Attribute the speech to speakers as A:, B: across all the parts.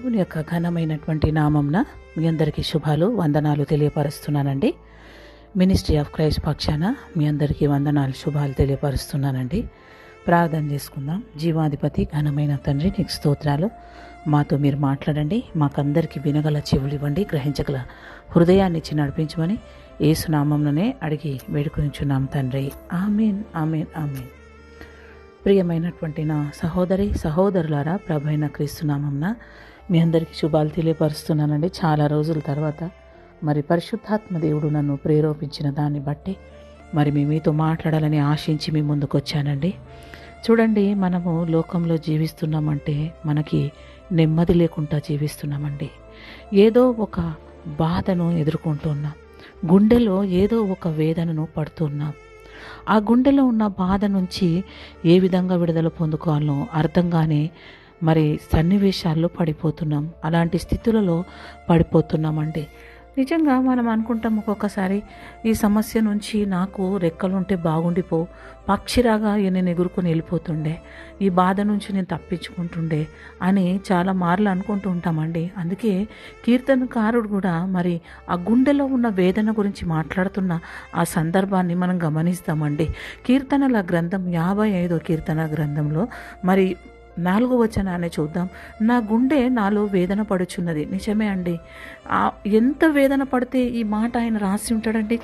A: దేవుని యొక్క ఘనమైనటువంటి నామంన మీ అందరికీ శుభాలు వందనాలు తెలియపరుస్తున్నానండి. మినిస్ట్రీ ఆఫ్ క్రైస్ట్ పక్షాన మీ అందరికీ వందనాలు శుభాలు తెలియపరుస్తున్నానండి. ప్రార్థన చేసుకుందాం. జీవాధిపతి ఘనమైన తండ్రి నీకు స్తోత్రాలు. మాతో మీరు మాట్లాడండి. మాకందరికీ వినగల చెవులు ఇవ్వండి. గ్రహించగల హృదయాన్ని ఇచ్చి నడిపించమని ఏసునామంలోనే అడిగి వేడుకొనిచున్నాం తండ్రి. Amen amen amen. ప్రియమైనటువంటి నా సహోదరి సహోదరులారా ప్రభైన క్రీస్తునామంన మీ అందరికీ శుభాలు తెలియపరుస్తున్నానండి. చాలా రోజుల తర్వాత మరి పరిశుద్ధాత్మ దేవుడు నన్ను ప్రేరేపించిన దాన్ని బట్టి మరి మీ మీతో మాట్లాడాలని ఆశించి మీ ముందుకు వచ్చానండి. చూడండి మనము లోకంలో జీవిస్తున్నామంటే మనకి నెమ్మది లేకుండా జీవిస్తున్నామండి. ఏదో ఒక బాధను ఎదుర్కొంటున్నాం గుండెలో ఏదో ఒక వేదనను పడుతున్నాం ఆ గుండెలో ఉన్న బాధ నుంచి ఏ విధంగా విడుదల పొందుకోవాలో అర్థంగానే మరి సన్నివేశాల్లో పడిపోతున్నాం. అలాంటి స్థితులలో పడిపోతున్నామండి. నిజంగా మనం అనుకుంటాం ఒక్కొక్కసారి ఈ సమస్య నుంచి నాకు రెక్కలుంటే బాగుండిపో పక్షిరాగా నేను ఎగురుకొని వెళ్ళిపోతుండే ఈ బాధ నుంచి నేను తప్పించుకుంటుండే అని చాలా మార్లు అనుకుంటూ ఉంటామండి. అందుకే కీర్తనకారుడు కూడా మరి ఆ గుండెలో ఉన్న వేదన గురించి మాట్లాడుతున్న ఆ సందర్భాన్ని మనం గమనిస్తామండి. కీర్తనల గ్రంథం యాభై ఐదో కీర్తన గ్రంథంలో మరి నాలుగో వచనాన్ని చూద్దాం. నా గుండె నాలో వేదన పడుచున్నది. నిజమే అండి. ఎంత వేదన పడితే ఈ మాట ఆయన రాసి ఉంటాడండి?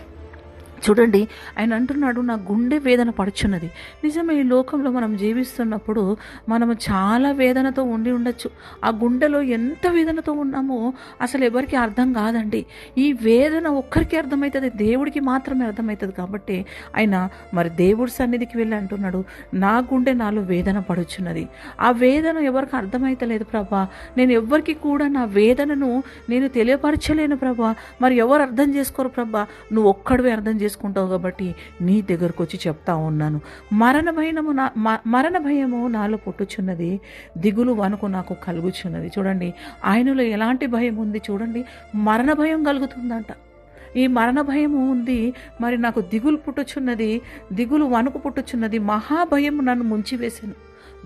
A: చూడండి ఆయన అంటున్నాడు నా గుండె వేదన పడుచున్నది. నిజమే ఈ లోకంలో మనం జీవిస్తున్నప్పుడు మనము చాలా వేదనతో ఉండి ఉండొచ్చు. ఆ గుండెలో ఎంత వేదనతో ఉన్నామో అసలు ఎవరికి అర్థం కాదండి. ఈ వేదన ఒక్కరికి అర్థమవుతుంది దేవుడికి మాత్రమే అర్థమవుతుంది కాబట్టి ఆయన మరి దేవుడి సన్నిధికి వెళ్ళి అంటున్నాడు నా గుండె నాలో వేదన పడుచున్నది. ఆ వేదన ఎవరికి అర్థమైతలేదు ప్రభా. నేను ఎవ్వరికి కూడా నా వేదనను నేను తెలియపరచలేను ప్రభా. మరి ఎవరు అర్థం చేసుకోరు ప్రభా? నువ్వు ఒక్కడివే అర్థం చేసుకో చేసుకుంటావు కాబట్టి నీ దగ్గరకు వచ్చి చెప్తా ఉన్నాను. మరణ భయము నా మ- మరణ భయము నాలో పుట్టుచున్నది దిగులు వణుకు నాకు కలుగుచున్నది. చూడండి ఆయనలో ఎలాంటి భయం ఉంది చూడండి మరణ భయం కలుగుతుందంట. ఈ మరణ భయము ఉంది మరి నాకు దిగులు పుట్టుచున్నది దిగులు వణుకు పుట్టుచున్నది మహాభయం నన్ను ముంచివేశాను.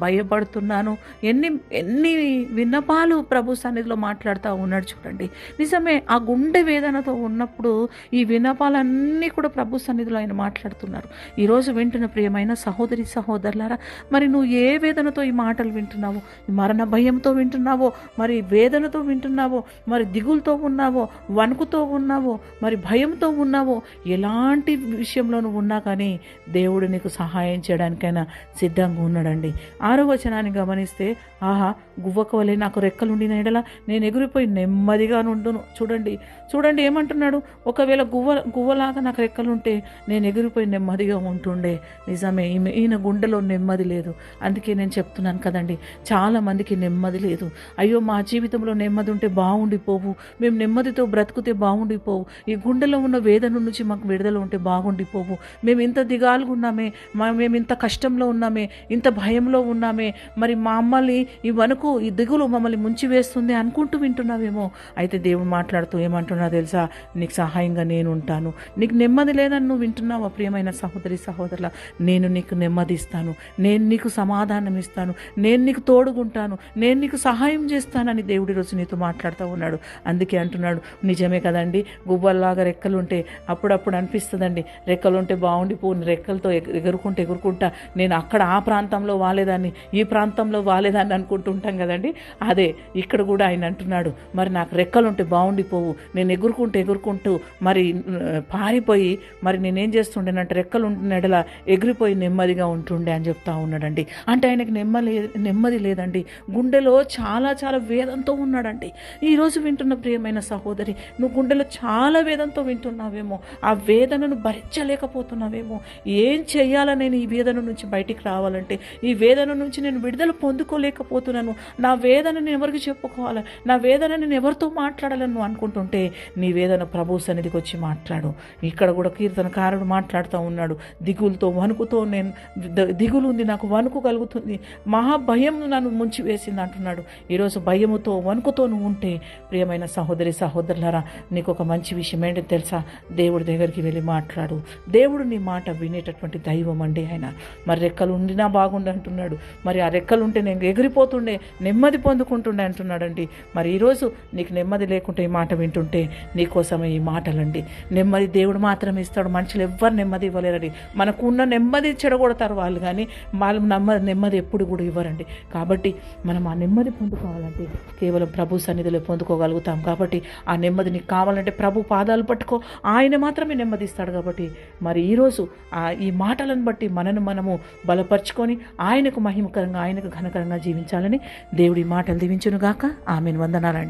A: భయపడుతున్నాను. ఎన్ని ఎన్ని విన్నపాలు ప్రభు సన్నిధిలో మాట్లాడుతూ ఉన్నాడు చూడండి. నిజమే ఆ గుండె వేదనతో ఉన్నప్పుడు ఈ విన్నపాలన్నీ కూడా ప్రభు సన్నిధిలో ఆయన మాట్లాడుతున్నారు. ఈరోజు వింటున్న ప్రియమైన సహోదరి సహోదరులారా మరి నువ్వు ఏ వేదనతో ఈ మాటలు వింటున్నావో మరణ భయంతో వింటున్నావో మరి వేదనతో వింటున్నావో మరి దిగులతో ఉన్నావో వణుకుతో ఉన్నావో మరి భయంతో ఉన్నావో ఎలాంటి విషయంలో నువ్వు ఉన్నా కానీ దేవుడు నీకు సహాయం చేయడానికైనా సిద్ధంగా ఉన్నాడండి. ఆరో వచనాన్ని గమనిస్తే ఆహా గువ్వక వలె నాకు రెక్కలుండిన ఎడల నేను ఎగిరిపోయి నెమ్మదిగా నుండును. చూడండి చూడండి ఏమంటున్నాడు? ఒకవేళ గువ్వ గువ్వలాగా నాకు రెక్కలుంటే నేను ఎగిరిపోయి నెమ్మదిగా ఉంటుండే. నిజమే ఈమె ఈయన గుండెలో నెమ్మది లేదు. అందుకే నేను చెప్తున్నాను కదండి చాలా మందికి నెమ్మది లేదు. అయ్యో మా జీవితంలో నెమ్మది ఉంటే బాగుండిపోవు మేము నెమ్మదితో బ్రతికితే బాగుండిపోవు ఈ గుండెలో ఉన్న వేదన నుంచి మాకు విడుదల ఉంటే బాగుండిపోవు మేము ఇంత దిగాలుగున్నామే మా- మేము ఇంత కష్టంలో ఉన్నామే ఇంత భయంలో ఉన్నామే. మరి మా అమ్మల్ని ఈ వణుకు ఈ దిగులు మమ్మల్ని ముంచివేస్తుంది అనుకుంటూ వింటున్నావేమో. అయితే దేవుడు మాట్లాడుతూ ఏమంటున్నా తెలుసా? నీకు సహాయంగా నేను ఉంటాను నీకు నెమ్మది లేదని నువ్వు వింటున్నావా ప్రియమైన సహోదరి సహోదరుల? నేను నీకు నెమ్మది ఇస్తాను నేను నీకు సమాధానం ఇస్తాను. నేను నీకు తోడుగుంటాను. నేను నీకు సహాయం చేస్తానని దేవుడి రోజు నీతో మాట్లాడుతూ ఉన్నాడు. అందుకే అంటున్నాడు నిజమే కదండి? గువ్వల్లాగా రెక్కలుంటే అప్పుడప్పుడు అనిపిస్తుందండి. రెక్కలుంటే బాగుండిపోని రెక్కలతో ఎగురుకుంటే ఎగురుకుంటూ ఎగురుకుంటా నేను అక్కడ ఆ ప్రాంతంలో వాలేదాన్ని ఈ ప్రాంతంలో వాలేదాన్ని అనుకుంటుంటాం కదండి. అదే ఇక్కడ కూడా ఆయన అంటున్నాడు మరి నాకు రెక్కలుంటే బాగుండిపోవు నేను ఎగురుకుంటూ ఎగురుకుంటూ మరి పారిపోయి మరి నేనేం చేస్తుండేనంటే రెక్కలు నెడల ఎగిరిపోయి నెమ్మదిగా ఉంటుండే అని చెప్తా ఉన్నాడండి. అంటే ఆయనకి నెమ్మది నెమ్మది లేదండి. గుండెలో చాలా చాలా వేదంతో ఉన్నాడండి. ఈరోజు వింటున్న ప్రియమైన సహోదరి నువ్వు గుండెలో చాలా వేదంతో వింటున్నావేమో ఆ వేదనను భరించలేకపోతున్నావేమో ఏం చెయ్యాలా నేను ఈ వేదన నుంచి బయటికి రావాలంటే ఈ వేదన నుంచి నేను విడుదల పొందుకోలేకపోతున్నాను. నా వేదన నేను ఎవరికి చెప్పుకోవాలి? నా వేదన నేను ఎవరితో మాట్లాడాలను అనుకుంటుంటే నీ వేదన ప్రభు సన్నిధికి వచ్చి మాట్లాడు. ఇక్కడ కూడా కీర్తనకారుడు మాట్లాడుతూ ఉన్నాడు. దిగులతో వణుకుతో నేను దిగులు ఉంది నాకు వణుకు కలుగుతుంది. మహా భయం నన్ను ముంచి వేసింది అంటున్నాడు. ఈరోజు భయముతో వణుకుతో నువ్వు ఉంటే ప్రియమైన సహోదరి సహోదరులారా నీకు ఒక మంచి విషయం ఏంటి తెలుసా? దేవుడి దగ్గరికి వెళ్ళి మాట్లాడు. దేవుడు నీ మాట వినేటటువంటి దైవం అండి ఆయన. మరి రెక్కలు ఉండినా బాగుండు అంటున్నాడు. మరి ఆ రెక్కలు ఉంటే నేను ఎగిరిపోతుండే నెమ్మది పొందుకుంటుండే అంటున్నాడండి. మరి ఈరోజు నీకు నెమ్మది లేకుంటే ఈ మాట వింటుంటే నీకోసమే ఈ మాటలండి. నెమ్మది దేవుడు మాత్రమే ఇస్తాడు మనుషులు ఎవ్వరు నెమ్మది ఇవ్వలేరండి. మనకు ఉన్న నెమ్మది చెడగొడతారు వాళ్ళు కానీ వాళ్ళు నమ్మ నెమ్మది ఎప్పుడు కూడా ఇవ్వరండి. కాబట్టి మనం ఆ నెమ్మది పొందుకోవాలంటే కేవలం ప్రభు సన్నిధిలో పొందుకోగలుగుతాం. కాబట్టి ఆ నెమ్మది నీకు కావాలంటే ప్రభు పాదాలు పట్టుకో ఆయన మాత్రమే నెమ్మదిస్తాడు కాబట్టి మరి ఈరోజు ఆ ఈ మాటలను బట్టి మనను మనము బలపరుచుకొని ఆయనకు మహిమకరంగా ఆయనకు ఘనకరంగా జీవించాలని దేవుడి మాటలు దీవించునుగాక. ఆమెను. వందనాలండి.